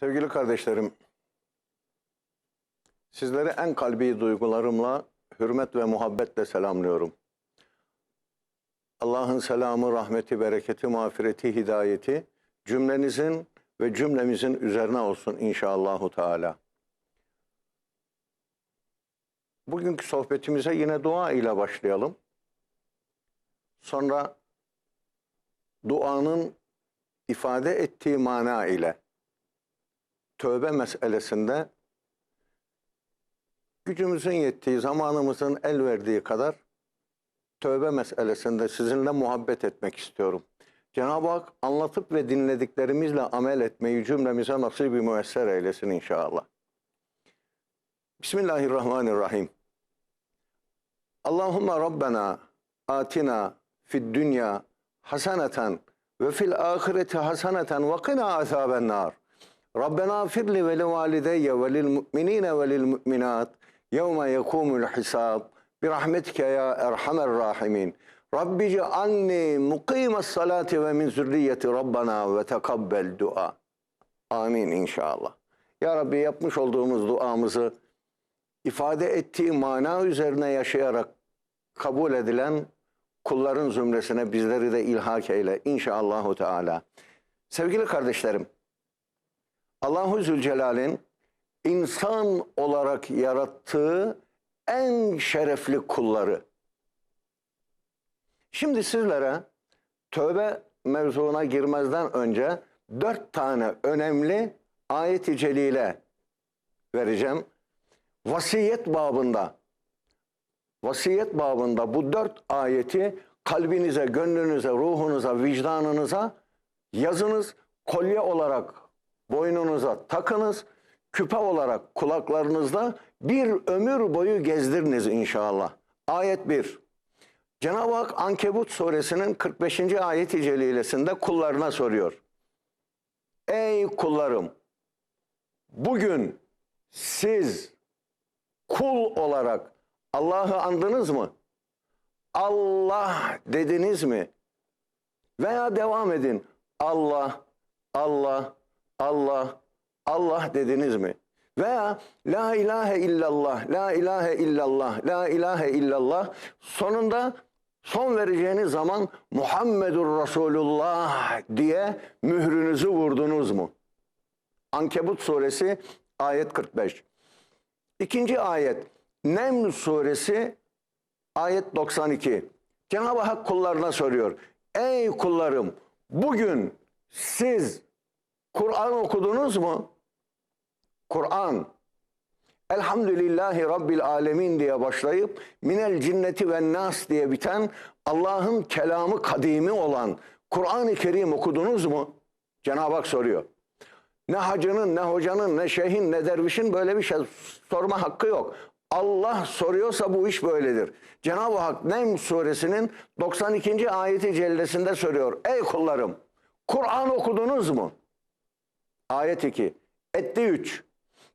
Sevgili kardeşlerim, sizleri en kalbi duygularımla, hürmet ve muhabbetle selamlıyorum. Allah'ın selamı, rahmeti, bereketi, mağfireti, hidayeti cümlenizin ve cümlemizin üzerine olsun inşallahü teala. Bugünkü sohbetimize yine dua ile başlayalım. Sonra duanın ifade ettiği mana ile tövbe meselesinde gücümüzün yettiği, zamanımızın el verdiği kadar tövbe meselesinde sizinle muhabbet etmek istiyorum. Cenab-ı Hak anlatıp ve dinlediklerimizle amel etmeyi cümlemize nasip bir müesser eylesin inşallah. Bismillahirrahmanirrahim. Allahümme Rabbena atina fid dünya haseneten ve fil ahireti haseneten ve qina azaben nar. Rabbena firli ve li valideyye ve lil mu'minine ve lil mu'minat yevme yekumul hisab bi rahmetike ya erhamer rahimin. Rabbi cealni mukimes salati ve min zürriyeti Rabbena ve tekabbel dua. Amin inşallah. Ya Rabbi yapmış olduğumuz duamızı ifade ettiği mana üzerine yaşayarak kabul edilen kulların zümresine bizleri de ilhak eyle inşallahü teala. Sevgili kardeşlerim, Allahu Zülcelal'in insan olarak yarattığı en şerefli kulları. Şimdi sizlere tövbe mevzuna girmezden önce dört tane önemli ayet-i celile vereceğim. Vasiyet babında, vasiyet babında bu dört ayeti kalbinize, gönlünüze, ruhunuza, vicdanınıza yazınız. Kolye olarak boynunuza takınız. Küpe olarak kulaklarınızda bir ömür boyu gezdiriniz inşallah. Ayet 1. Cenab-ı Hak Ankebut suresinin 45. ayet-i celilesinde kullarına soruyor. Ey kullarım! Bugün siz kul olarak Allah'ı andınız mı? Allah dediniz mi? Veya devam edin. Allah, Allah, Allah, Allah dediniz mi? Veya La ilahe illallah, La ilahe illallah, La ilahe illallah sonunda son vereceğiniz zaman Muhammedur Resulullah diye mührünüzü vurdunuz mu? Ankebut suresi ayet 45. İkinci ayet Neml suresi ayet 92. Cenab-ı Hak kullarına soruyor. Ey kullarım bugün siz Kur'an okudunuz mu? Kur'an Elhamdülillahi Rabbil Alemin diye başlayıp minel cinneti ve nas diye biten Allah'ın kelamı kadimi olan Kur'an-ı Kerim okudunuz mu? Cenab-ı Hak soruyor. Ne hacının, ne hocanın, ne şeyhin, ne dervişin böyle bir şey sorma hakkı yok. Allah soruyorsa bu iş böyledir. Cenab-ı Hak Nem suresinin 92. ayeti cellesinde soruyor. Ey kullarım Kur'an okudunuz mu? Ayet 2. Etti 3.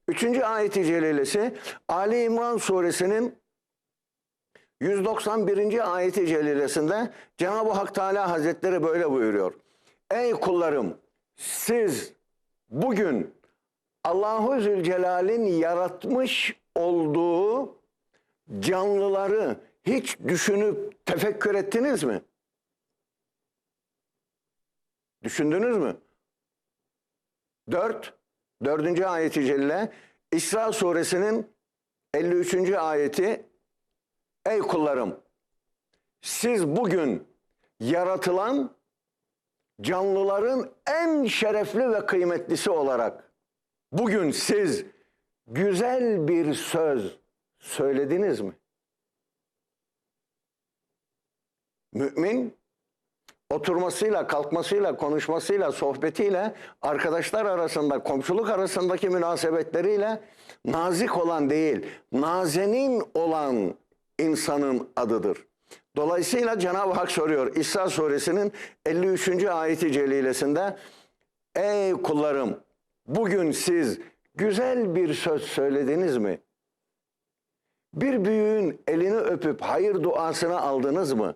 Üçüncü ayeti celilesi Ali İmran suresinin 191. ayeti celilesinde Cenab-ı Hak Teala Hazretleri böyle buyuruyor. Ey kullarım siz bugün Allahu Zülcelal'in yaratmış olduğu canlıları hiç düşünüp tefekkür ettiniz mi? Düşündünüz mü? Dört, dördüncü ayeti celile İsra suresinin 53. ayeti Ey kullarım siz bugün yaratılan canlıların en şerefli ve kıymetlisi olarak bugün siz güzel bir söz söylediniz mi? Mümin oturmasıyla, kalkmasıyla, konuşmasıyla, sohbetiyle, arkadaşlar arasında, komşuluk arasındaki münasebetleriyle nazik olan değil, nazenin olan insanın adıdır. Dolayısıyla Cenab-ı Hak soruyor İsra suresinin 53. ayeti celilesinde Ey kullarım bugün siz güzel bir söz söylediniz mi? Bir büyüğün elini öpüp hayır duasını aldınız mı?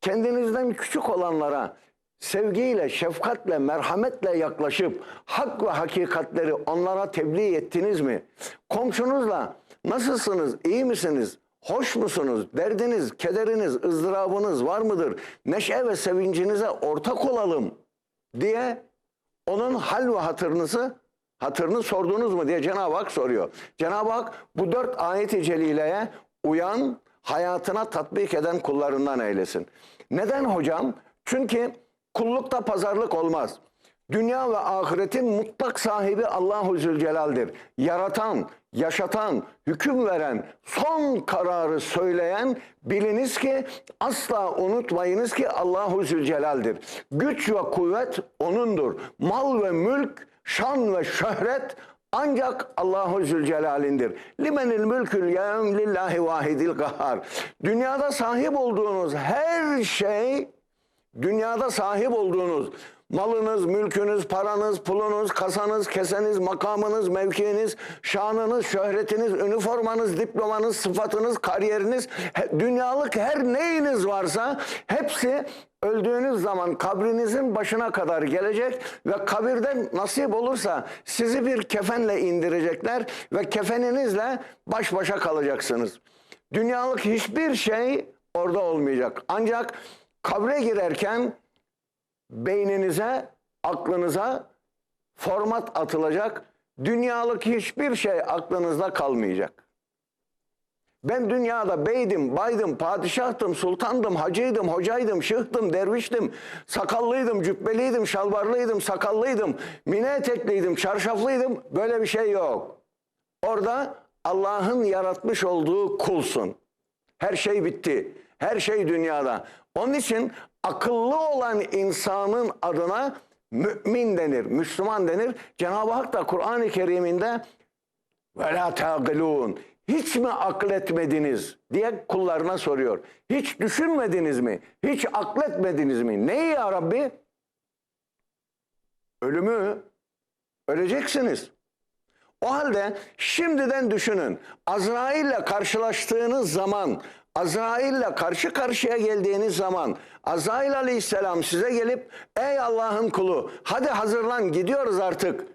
Kendinizden küçük olanlara sevgiyle, şefkatle, merhametle yaklaşıp hak ve hakikatleri onlara tebliğ ettiniz mi? Komşunuzla nasılsınız, iyi misiniz, hoş musunuz, derdiniz, kederiniz, ızdırabınız var mıdır? Neşe ve sevincinize ortak olalım diye onun hal ve hatırınızı hatırını sordunuz mu diye Cenab-ı Hak soruyor. Cenab-ı Hak bu dört ayet-i celileye uyan, hayatına tatbik eden kullarından eylesin. Neden hocam? Çünkü kullukta pazarlık olmaz. Dünya ve ahiretin mutlak sahibi Allahu Zülcelal'dir. Yaratan, yaşatan, hüküm veren, son kararı söyleyen biliniz ki asla unutmayınız ki Allahu Zülcelal'dir. Güç ve kuvvet O'nundur. Mal ve mülk, şan ve şöhret ancak Allahu Zülcelal'indir. Limenil mülkül yevm lillahi vahidil kahhar. Dünyada sahip olduğunuz her şey dünyada sahip olduğunuz malınız, mülkünüz, paranız, pulunuz, kasanız, keseniz, makamınız, mevkiiniz, şanınız, şöhretiniz, üniformanız, diplomanız, sıfatınız, kariyeriniz, dünyalık her neyiniz varsa hepsi öldüğünüz zaman kabrinizin başına kadar gelecek ve kabirden nasip olursa sizi bir kefenle indirecekler ve kefeninizle baş başa kalacaksınız. Dünyalık hiçbir şey orada olmayacak. Ancak kabre girerken beyninize, aklınıza format atılacak. Dünyalık hiçbir şey aklınızda kalmayacak. Ben dünyada beydim, baydım, padişahtım, sultandım, hacıydım, hocaydım, şıhtım, derviştim, sakallıydım, cübbeliydim, şalvarlıydım, sakallıydım, mine etekliydim, çarşaflıydım. Böyle bir şey yok. Orada Allah'ın yaratmış olduğu kulsun. Her şey bitti. Her şey dünyada. Onun için akıllı olan insanın adına mümin denir, Müslüman denir. Cenab-ı Hak da Kur'an-ı Kerim'inde ve la. Hiç mi akletmediniz diye kullarına soruyor. Hiç düşünmediniz mi? Hiç akletmediniz mi? Neyi ya Rabbi? Ölümü. Öleceksiniz. O halde şimdiden düşünün. Azrail'le karşılaştığınız zaman, Azrail'le karşı karşıya geldiğiniz zaman Azrail aleyhisselam size gelip ey Allah'ın kulu hadi hazırlan gidiyoruz artık.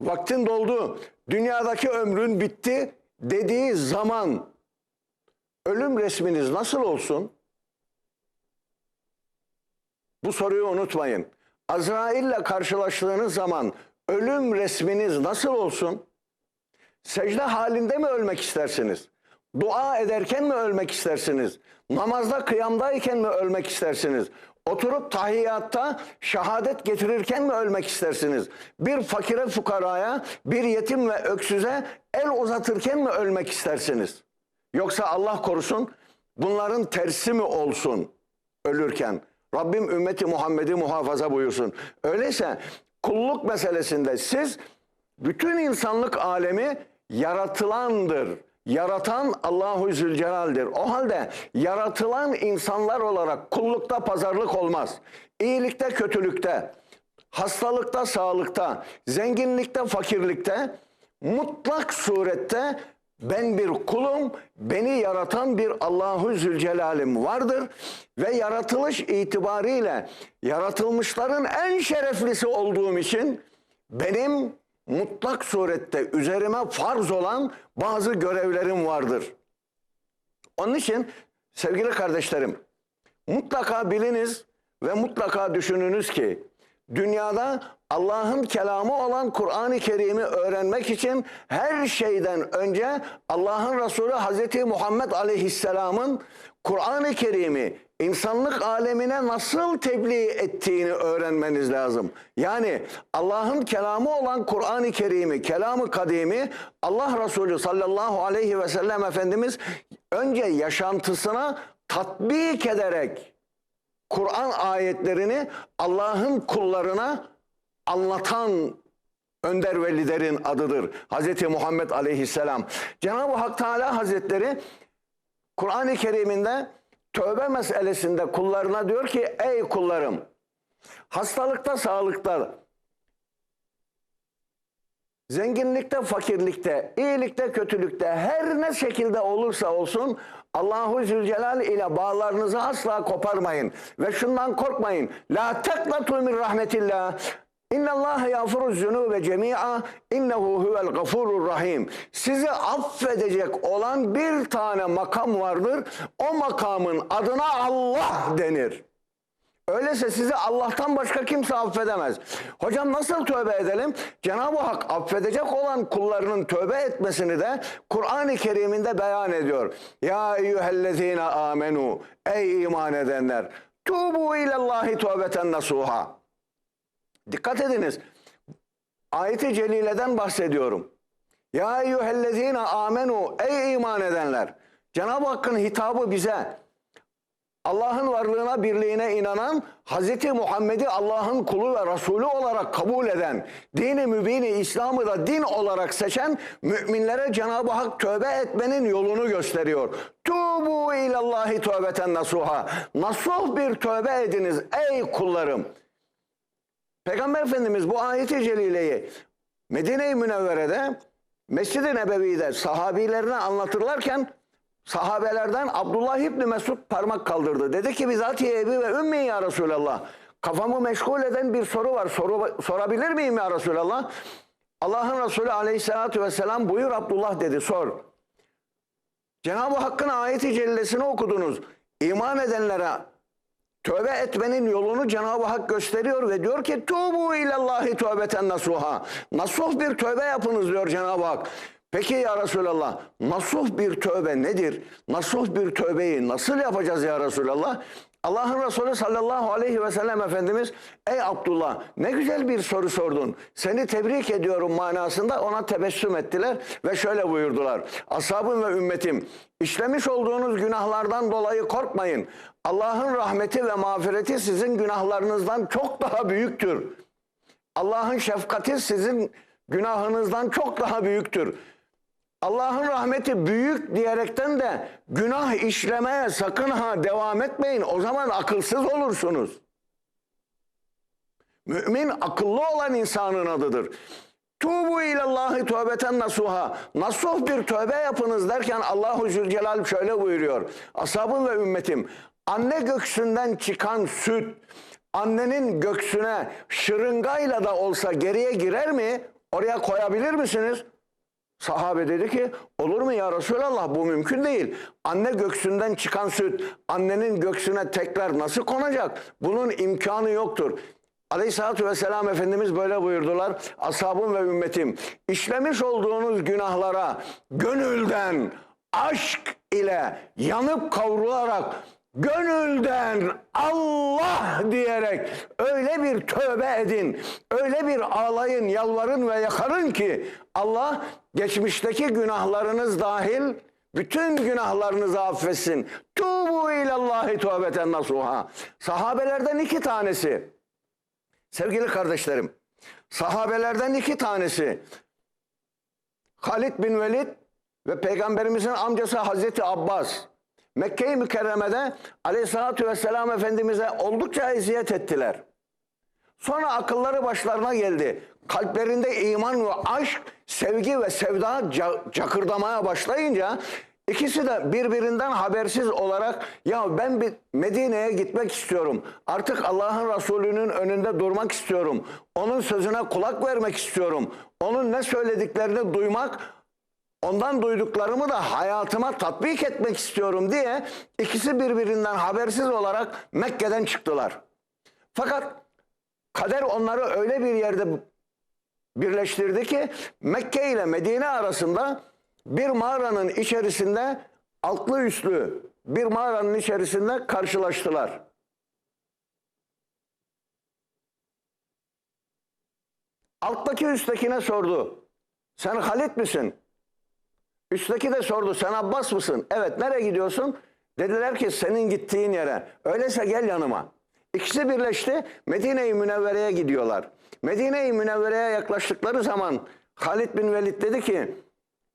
Vaktin doldu. Dünyadaki ömrün bitti dediği zaman ölüm resminiz nasıl olsun? Bu soruyu unutmayın. Azrail'le karşılaştığınız zaman ölüm resminiz nasıl olsun? Secde halinde mi ölmek istersiniz? Dua ederken mi ölmek istersiniz? Namazda kıyamdayken mi ölmek istersiniz? Oturup tahiyyatta şehadet getirirken mi ölmek istersiniz? Bir fakire fukaraya, bir yetim ve öksüze el uzatırken mi ölmek istersiniz? Yoksa Allah korusun bunların tersi mi olsun ölürken? Rabbim ümmeti Muhammed'i muhafaza buyursun. Öyleyse kulluk meselesinde siz bütün insanlık alemi yaratılandır. Yaratan Allahu Zülcelal'dir. O halde yaratılan insanlar olarak kullukta pazarlık olmaz. İyilikte, kötülükte, hastalıkta, sağlıkta, zenginlikte, fakirlikte, mutlak surette ben bir kulum, beni yaratan bir Allahu Zülcelal'im vardır ve yaratılış itibariyle yaratılmışların en şereflisi olduğum için benim mutlak surette üzerime farz olan bazı görevlerim vardır. Onun için sevgili kardeşlerim mutlaka biliniz ve mutlaka düşününüz ki dünyada Allah'ın kelamı olan Kur'an-ı Kerim'i öğrenmek için her şeyden önce Allah'ın Resulü Hazreti Muhammed Aleyhisselam'ın Kur'an-ı Kerim'i insanlık alemine nasıl tebliğ ettiğini öğrenmeniz lazım. Yani Allah'ın kelamı olan Kur'an-ı Kerim'i, kelamı kadimi Allah Resulü sallallahu aleyhi ve sellem Efendimiz önce yaşantısına tatbik ederek Kur'an ayetlerini Allah'ın kullarına anlatan önder ve liderin adıdır. Hazreti Muhammed Aleyhisselam. Cenab-ı Hak Teala Hazretleri Kur'an-ı Kerim'inde tövbe meselesinde kullarına diyor ki ey kullarım hastalıkta sağlıkta zenginlikte fakirlikte iyilikte kötülükte her ne şekilde olursa olsun Allahu Zülcelal ile bağlarınızı asla koparmayın. Ve şundan korkmayın. La teknatu min rahmetillah. İnna Allah yağfuru zunube cemi'a innehu huvel gafurur rahim. Sizi affedecek olan bir tane makam vardır. O makamın adına Allah denir. Öyleyse sizi Allah'tan başka kimse affedemez. Hocam nasıl tövbe edelim? Cenab-ı Hak affedecek olan kullarının tövbe etmesini de Kur'an-ı Kerim'inde beyan ediyor. Ya eyyühellezine amenu ey iman edenler tubu ilallahi tövbeten nasuha. Dikkat ediniz. Ayet-i Celile'den bahsediyorum. Ya eyyühellezine amenu ey iman edenler. Cenab-ı Hakk'ın hitabı bize Allah'ın varlığına, birliğine inanan, Hz. Muhammed'i Allah'ın kulu ve Resulü olarak kabul eden, dini mübini İslam'ı da din olarak seçen müminlere Cenab-ı Hak tövbe etmenin yolunu gösteriyor. Tubu ilallahi tövbeten nasuha. Nasuh bir tövbe ediniz ey kullarım. Peygamber Efendimiz bu ayeti celileyi Medine-i Münevvere'de Mescid-i Nebevi'de sahabilerine anlatırlarken sahabelerden Abdullah İbni Mesud parmak kaldırdı. Dedi ki bizatihi ebi ve ümmi ya Resulallah. Kafamı meşgul eden bir soru var. Soru, sorabilir miyim ya Resulallah? Allah'ın Resulü aleyhissalatü vesselam buyur Abdullah dedi sor. Cenab-ı Hakk'ın ayeti cellesini okudunuz. İman edenlere Tövbe etmenin yolunu Cenab-ı Hak gösteriyor ve diyor ki tubu ilallahi tövbeten nasuha. Nasuh bir tövbe yapınız diyor Cenab-ı Hak. Peki ya Resulallah nasuh bir tövbe nedir? Nasuh bir tövbeyi nasıl yapacağız ya Resulallah? Allah'ın Resulü sallallahu aleyhi ve sellem Efendimiz ey Abdullah ne güzel bir soru sordun. Seni tebrik ediyorum manasında ona tebessüm ettiler ve şöyle buyurdular. Ashabım ve ümmetim işlemiş olduğunuz günahlardan dolayı korkmayın. Allah'ın rahmeti ve mağfireti sizin günahlarınızdan çok daha büyüktür. Allah'ın şefkati sizin günahınızdan çok daha büyüktür. Allah'ın rahmeti büyük diyerekten de günah işlemeye sakın ha devam etmeyin. O zaman akılsız olursunuz. Mümin akıllı olan insanın adıdır. Tubu ilallahi tövbeten nasuha. Nasuh bir tövbe yapınız derken Allahu Zülcelal şöyle buyuruyor. Ashabım ve ümmetim anne göksünden çıkan süt annenin göksüne şırıngayla da olsa geriye girer mi? Oraya koyabilir misiniz? Sahabe dedi ki olur mu ya Resulallah bu mümkün değil. Anne göksünden çıkan süt annenin göksüne tekrar nasıl konacak? Bunun imkanı yoktur. Aleyhissalatü vesselam Efendimiz böyle buyurdular. Ashabım ve ümmetim işlemiş olduğunuz günahlara gönülden aşk ile yanıp kavrularak gönülden Allah diyerek öyle bir tövbe edin, öyle bir ağlayın, yalvarın ve yakarın ki Allah geçmişteki günahlarınız dahil bütün günahlarınızı affetsin. Tubu ilallahi tövbeten nasuha. Sahabelerden iki tanesi, sevgili kardeşlerim, sahabelerden iki tanesi Halid bin Velid ve peygamberimizin amcası Hazreti Abbas Mekke-i Mükerreme'de aleyhissalatü vesselam Efendimiz'e oldukça eziyet ettiler. Sonra akılları başlarına geldi. Kalplerinde iman ve aşk, sevgi ve sevda cakırdamaya başlayınca ikisi de birbirinden habersiz olarak ya ben bir Medine'ye gitmek istiyorum. Artık Allah'ın Resulü'nün önünde durmak istiyorum. Onun sözüne kulak vermek istiyorum. Onun ne söylediklerini duymak, Ondan duyduklarımı da hayatıma tatbik etmek istiyorum diye ikisi birbirinden habersiz olarak Mekke'den çıktılar. Fakat kader onları öyle bir yerde birleştirdi ki Mekke ile Medine arasında bir mağaranın içerisinde altlı üstlü bir mağaranın içerisinde karşılaştılar. Alttaki üsttekine sordu. Sen Halit misin? Üstteki de sordu sen Abbas mısın? Evet nereye gidiyorsun? Dediler ki senin gittiğin yere. Öyleyse gel yanıma. İkisi birleşti Medine-i Münevvere'ye gidiyorlar. Medine-i Münevvere'ye yaklaştıkları zaman Halid bin Velid dedi ki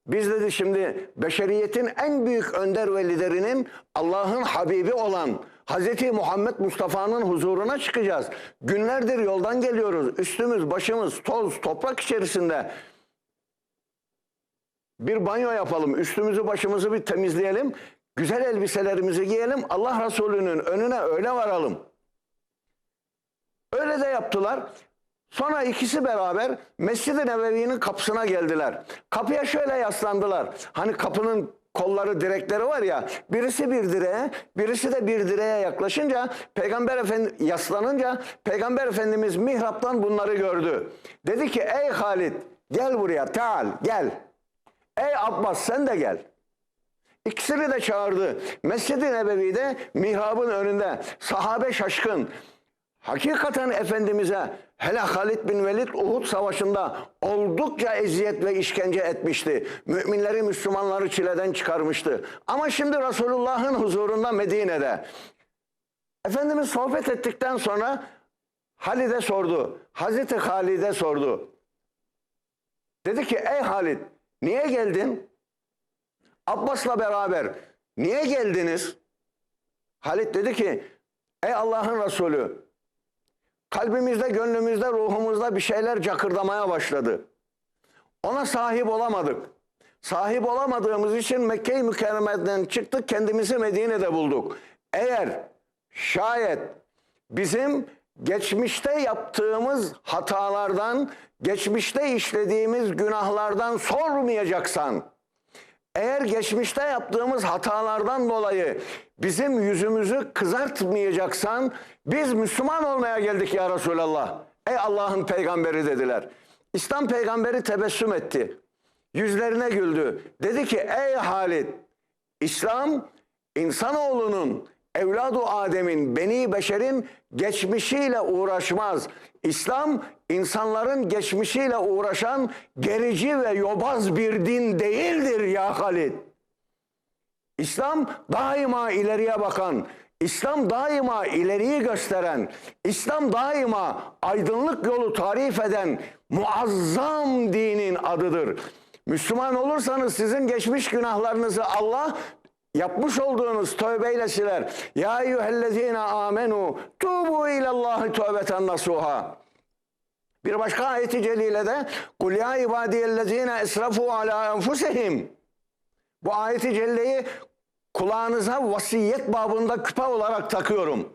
biz dedi şimdi beşeriyetin en büyük önder ve liderinin Allah'ın Habibi olan Hz. Muhammed Mustafa'nın huzuruna çıkacağız. Günlerdir yoldan geliyoruz. Üstümüz başımız toz toprak içerisinde bir banyo yapalım, üstümüzü başımızı bir temizleyelim. Güzel elbiselerimizi giyelim. Allah Resulü'nün önüne öyle varalım. Öyle de yaptılar. Sonra ikisi beraber Mescid-i Nebevi'nin kapısına geldiler. Kapıya şöyle yaslandılar. Hani kapının kolları direkleri var ya birisi bir direğe birisi de bir direğe yaklaşınca peygamber efendi yaslanınca peygamber efendimiz mihraptan bunları gördü. Dedi ki ey Halid gel buraya taal gel. Ey Abbas sen de gel. İkisini de çağırdı. Mescid-i Nebevi'de mihrabın önünde sahabe şaşkın. Hakikaten Efendimiz'e hele Halid bin Velid Uhud Savaşı'nda oldukça eziyet ve işkence etmişti. Müminleri, Müslümanları çileden çıkarmıştı. Ama şimdi Resulullah'ın huzurunda Medine'de. Efendimiz sohbet ettikten sonra Halid'e sordu. Hazreti Halid'e sordu. Dedi ki ey Halid niye geldin? Abbas'la beraber niye geldiniz? Halit dedi ki ey Allah'ın Resulü kalbimizde, gönlümüzde, ruhumuzda bir şeyler cakırdamaya başladı. Ona sahip olamadık. Sahip olamadığımız için Mekke-i Mükerreme'den çıktık kendimizi Medine'de bulduk. Eğer şayet bizim geçmişte yaptığımız hatalardan, geçmişte işlediğimiz günahlardan sormayacaksan, eğer geçmişte yaptığımız hatalardan dolayı bizim yüzümüzü kızartmayacaksan biz Müslüman olmaya geldik ya Resulallah. Ey Allah'ın peygamberi dediler. İslam peygamberi tebessüm etti. Yüzlerine güldü. Dedi ki ey Halid İslam insanoğlunun evladu Adem'in, beni beşerin geçmişiyle uğraşmaz. İslam insanların geçmişiyle uğraşan gerici ve yobaz bir din değildir ya Halid. İslam daima ileriye bakan, İslam daima ileriyi gösteren, İslam daima aydınlık yolu tarif eden muazzam dinin adıdır. Müslüman olursanız sizin geçmiş günahlarınızı Allah yapmış olduğunuz tövbeyle siler. Ya eyyühellezine amenu tubu ilallahi tövbeten nasuha. Bir başka ayeti celilede kul ya ibadiyellezine esrafu ala enfusihim. Bu ayeti celleyi kulağınıza vasiyet babında küpe olarak takıyorum.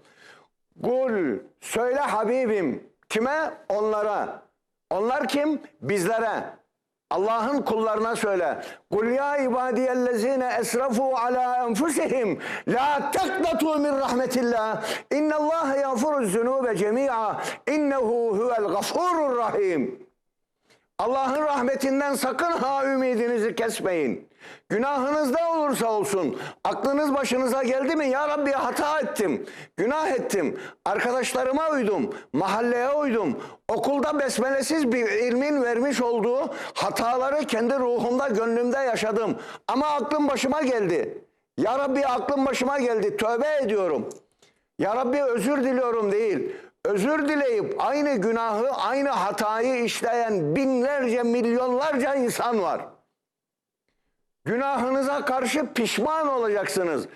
Kul söyle Habibim kime? Onlara. Onlar kim? Bizlere. Allah'ın kullarına söyle. Kul ya ibadiyellezine esrafu ala enfusihim la teknatu min rahmetillah. İnnallâhe yağfuruz zunube cemi'a. İnnehu huvel gafurur rahim. Allah'ın rahmetinden sakın ha ümidinizi kesmeyin. Günahınız ne olursa olsun, aklınız başınıza geldi mi? Ya Rabbi hata ettim, günah ettim, arkadaşlarıma uydum, mahalleye uydum. Okulda besmelesiz bir ilmin vermiş olduğu hataları kendi ruhumda, gönlümde yaşadım. Ama aklım başıma geldi. Ya Rabbi aklım başıma geldi, tövbe ediyorum. Ya Rabbi özür diliyorum değil. Özür dileyip aynı günahı, aynı hatayı işleyen binlerce, milyonlarca insan var. Günahınıza karşı pişman olacaksınız.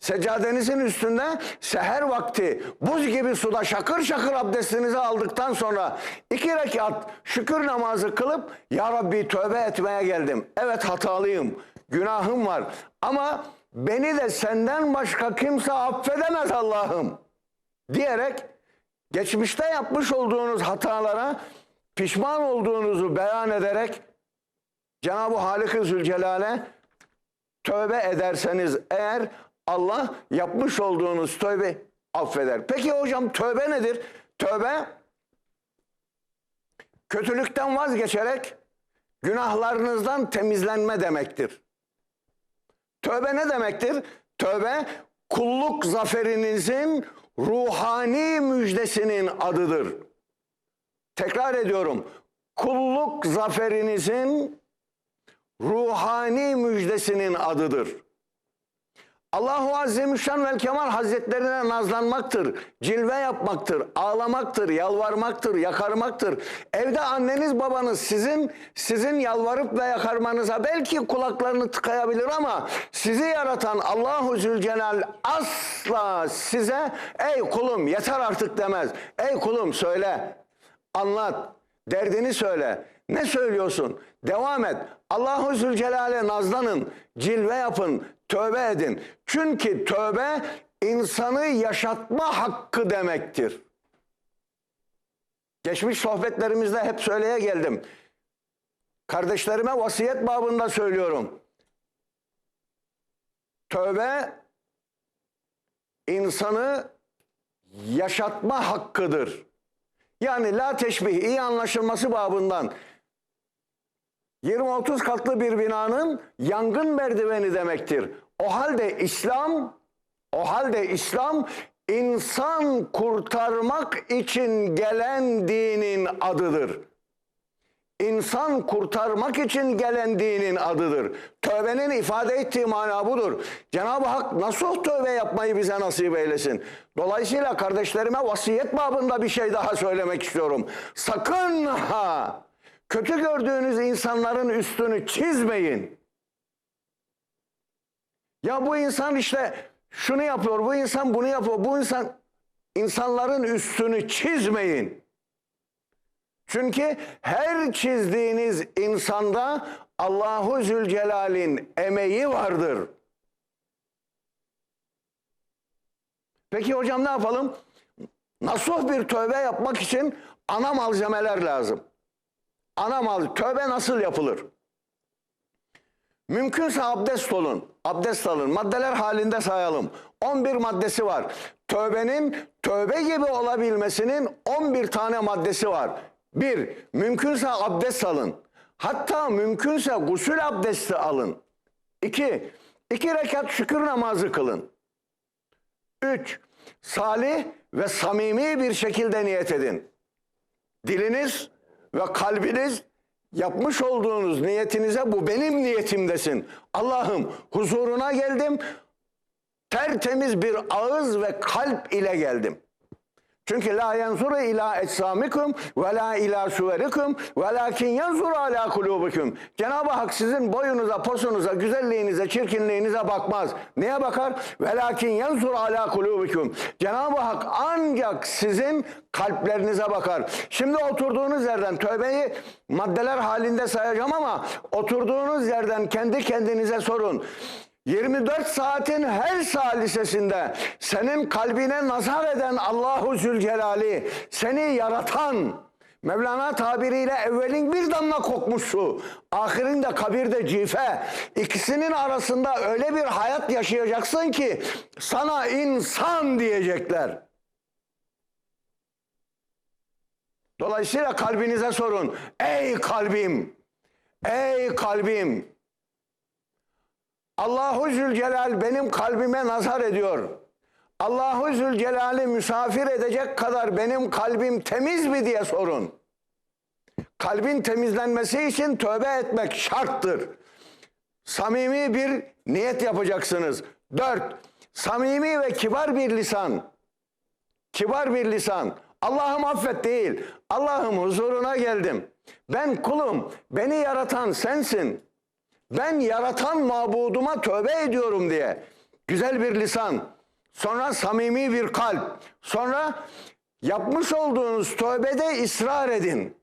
Seccadenizin üstünde seher vakti buz gibi suda şakır şakır abdestinizi aldıktan sonra iki rekat şükür namazı kılıp Ya Rabbi tövbe etmeye geldim. Evet hatalıyım, günahım var ama beni de senden başka kimse affedemez Allah'ım diyerek geçmişte yapmış olduğunuz hatalara pişman olduğunuzu beyan ederek Cenab-ı Halik-i Zülcelal'e tövbe ederseniz eğer Allah yapmış olduğunuz tövbe affeder. Peki hocam tövbe nedir? Tövbe kötülükten vazgeçerek günahlarınızdan temizlenme demektir. Tövbe ne demektir? Tövbe kulluk zaferinizin ruhani müjdesinin adıdır. Tekrar ediyorum. Kulluk zaferinizin ruhani müjdesinin adıdır. Allahu Azimüşşan vel Kemal Hazretlerine nazlanmaktır, cilve yapmaktır, ağlamaktır, yalvarmaktır, yakarmaktır. Evde anneniz babanız sizin sizin yalvarıp ve yakarmanıza belki kulaklarını tıkayabilir ama sizi yaratan Allahu Zülcelal asla size ey kulum yeter artık demez. Ey kulum söyle, anlat, derdini söyle. Ne söylüyorsun? Devam et. Allahu Zülcelal'e nazlanın, cilve yapın, tövbe edin. Çünkü tövbe insanı yaşatma hakkı demektir. Geçmiş sohbetlerimizde hep söyleye geldim. Kardeşlerime vasiyet babında söylüyorum. Tövbe insanı yaşatma hakkıdır. Yani la teşbih iyi anlaşılması babından 20-30 katlı bir binanın yangın merdiveni demektir. O halde İslam o halde İslam insan kurtarmak için gelen dinin adıdır. İnsan kurtarmak için gelen dinin adıdır. Tövbenin ifade ettiği mana budur. Cenab-ı Hak nasıl tövbe yapmayı bize nasip eylesin. Dolayısıyla kardeşlerime vasiyet babında bir şey daha söylemek istiyorum. Sakın ha kötü gördüğünüz insanların üstünü çizmeyin. Ya bu insan işte şunu yapıyor, bu insan bunu yapıyor, bu insan insanların üstünü çizmeyin. Çünkü her çizdiğiniz insanda Allahu Zülcelal'in emeği vardır. Peki hocam ne yapalım? Nasuh bir tövbe yapmak için ana malzemeler lazım. Ana mal tövbe nasıl yapılır? Mümkünse abdest olun. Abdest alın. Maddeler halinde sayalım. 11 maddesi var. Tövbenin tövbe gibi olabilmesinin 11 tane maddesi var. Bir, mümkünse abdest alın. Hatta mümkünse gusül abdesti alın. İki, iki rekat şükür namazı kılın. Üç, salih ve samimi bir şekilde niyet edin. Diliniz ve kalbiniz yapmış olduğunuz niyetinize bu benim niyetim desin. Allah'ım huzuruna geldim. Tertemiz bir ağız ve kalp ile geldim. Çünkü la yanzuru ila etsamikum ve la ila suverikum velakin yanzuru ala kulubikum. Cenab-ı Hak sizin boyunuza, posunuza, güzelliğinize, çirkinliğinize bakmaz. Neye bakar? Velakin yanzuru ala kulubikum. Cenab-ı Hak ancak sizin kalplerinize bakar. Şimdi oturduğunuz yerden tövbeyi maddeler halinde sayacağım ama oturduğunuz yerden kendi kendinize sorun. 24 saatin her salisesinde senin kalbine nazar eden Allahu Zülcelali, seni yaratan, Mevlana tabiriyle evvelin bir damla kokmuş su, ahirinde kabirde cife. İkisinin arasında öyle bir hayat yaşayacaksın ki sana insan diyecekler. Dolayısıyla kalbinize sorun. Ey kalbim, ey kalbim, Allahu Zülcelal benim kalbime nazar ediyor. Allahu Zülcelal'i misafir edecek kadar benim kalbim temiz mi diye sorun. Kalbin temizlenmesi için tövbe etmek şarttır. Samimi bir niyet yapacaksınız. Dört, samimi ve kibar bir lisan. Kibar bir lisan. Allah'ım affet değil. Allah'ım huzuruna geldim. Ben kulum. Beni yaratan sensin ben yaratan mabuduma tövbe ediyorum diye güzel bir lisan, sonra samimi bir kalp, sonra yapmış olduğunuz tövbede ısrar edin.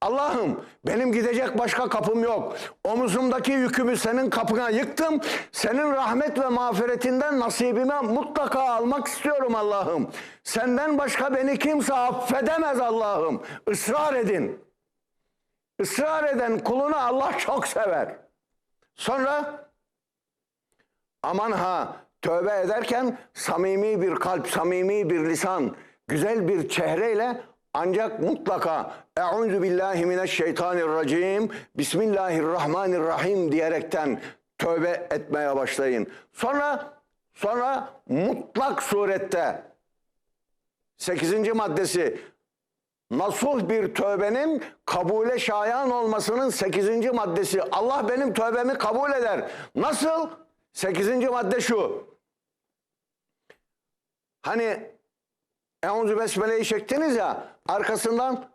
Allah'ım benim gidecek başka kapım yok. Omuzumdaki yükümü senin kapına yıktım. Senin rahmet ve mağfiretinden nasibime mutlaka almak istiyorum Allah'ım. Senden başka beni kimse affedemez Allah'ım. Israr edin. Israr eden kulunu Allah çok sever. Sonra aman ha tövbe ederken samimi bir kalp, samimi bir lisan, güzel bir çehreyle ancak mutlaka Euzu billahi mineşşeytanirracim Bismillahirrahmanirrahim diyerekten tövbe etmeye başlayın. Sonra sonra mutlak surette 8. maddesi nasuh bir tövbenin kabule şayan olmasının 8. maddesi. Allah benim tövbemi kabul eder. Nasıl? 8. madde şu. Hani Euzu Besmele'yi çektiniz ya arkasından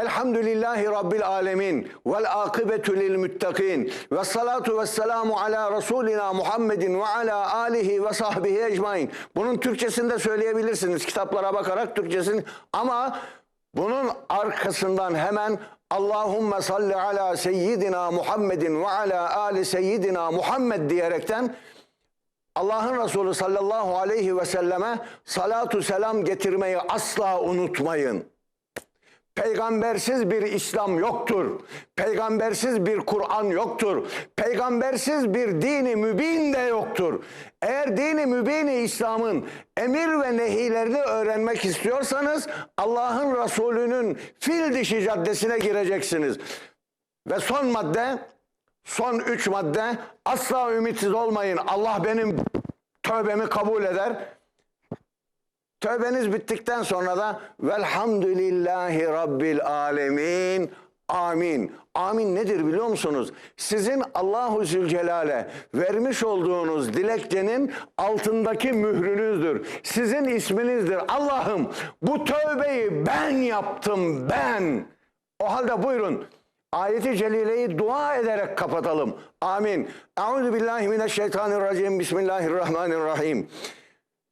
Elhamdülillahi Rabbil Alemin vel akıbetu lil muttakin ve salatu ve selamu ala Resulina Muhammedin ve ala alihi ve sahbihi ecmain. Bunun Türkçesini de söyleyebilirsiniz kitaplara bakarak Türkçesini ama bunun arkasından hemen Allahümme salli ala seyyidina Muhammedin ve ala ali seyyidina Muhammed diyerekten Allah'ın Resulü sallallahu aleyhi ve selleme salatu selam getirmeyi asla unutmayın. Peygambersiz bir İslam yoktur. Peygambersiz bir Kur'an yoktur. Peygambersiz bir dini mübin de yoktur. Eğer dini mübini İslam'ın emir ve nehilerini öğrenmek istiyorsanız Allah'ın Resulü'nün fil dişi caddesine gireceksiniz. Ve son madde, son üç madde asla ümitsiz olmayın. Allah benim tövbemi kabul eder. Tövbeniz bittikten sonra da velhamdülillahi rabbil alemin. Amin. Amin nedir biliyor musunuz? Sizin Allahu Zülcelal'e vermiş olduğunuz dilekçenin altındaki mührünüzdür. Sizin isminizdir. Allah'ım bu tövbeyi ben yaptım ben. O halde buyurun. Ayeti celileyi dua ederek kapatalım. Amin. Euzu billahi mineşşeytanirracim. Bismillahirrahmanirrahim.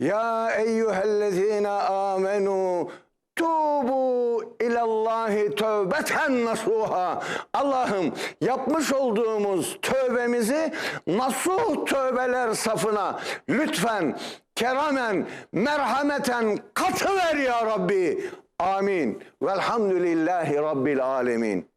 Ya eyyühellezine amenu tubu ilallahi tövbeten nasuha. Allah'ım yapmış olduğumuz tövbemizi nasuh tövbeler safına lütfen keramen merhameten katıver ya Rabbi. Amin. Velhamdülillahi Rabbil alemin.